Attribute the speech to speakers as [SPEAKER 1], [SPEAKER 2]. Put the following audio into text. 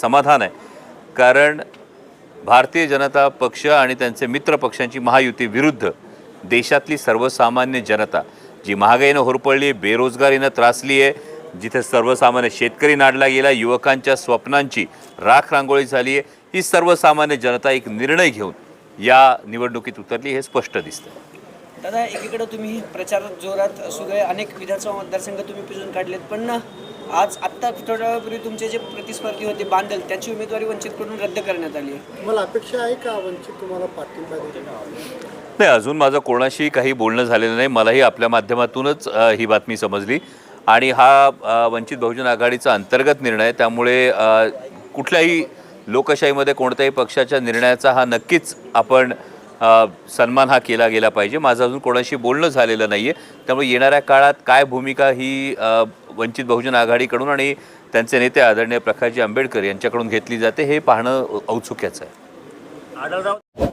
[SPEAKER 1] समाधान आहे. कारण भारतीय जनता पक्ष आणि त्यांचे मित्र पक्षांची महायुती विरुद्ध देशातली सर्वसामान्य जनता जी महागाईनं होरपळली बेरोजगारीनं त्रासली आहे जिथे सर्वसामान्य शेतकरी नाडला गेला युवकांच्या स्वप्नांची राख रांगोळी झाली आहे ही सर्वसामान्य जनता एक निर्णय घेऊन या निवडणुकीत उतरली हे स्पष्ट दिसतं
[SPEAKER 2] दादा एकीकडे तुम्ही प्रचार जोरात सुरू अनेक विधानसभा मतदारसंघ तुम्ही पिजून काढलेत पण आज आत्ता थोड्या वेळापूर्वी तुमचे जे प्रतिस्पर्धी होते बांदल त्यांची उमेदवारी वंचितकडून रद्द करण्यात आली आहे.
[SPEAKER 3] तुम्हाला अपेक्षा आहे का वंचित तुम्हाला पाठिंबा देईल
[SPEAKER 1] नाही अजून माझं कोणाशी काही बोलणं झालेलं नाही. मलाही आपल्या माध्यमातूनच ही बातमी समजली. आणि हा वंचित बहुजन आघाडीचा अंतर्गत निर्णय. त्यामुळे कुठल्याही लोकशाहीमध्ये कोणत्याही पक्षाच्या निर्णयाचा हा नक्कीच आपण सन्मान हा केला गेला पाहिजे. माझं अजून कोणाशी बोलणं झालेलं नाही आहे त्यामुळे येणाऱ्या काळात काय भूमिका ही वंचित बहुजन आघाडीकडून आणि त्यांचे नेते आदरणीय प्रकाशजी आंबेडकर यांच्याकडून घेतली जाते हे पाहणं औत्सुक्याचं आहे.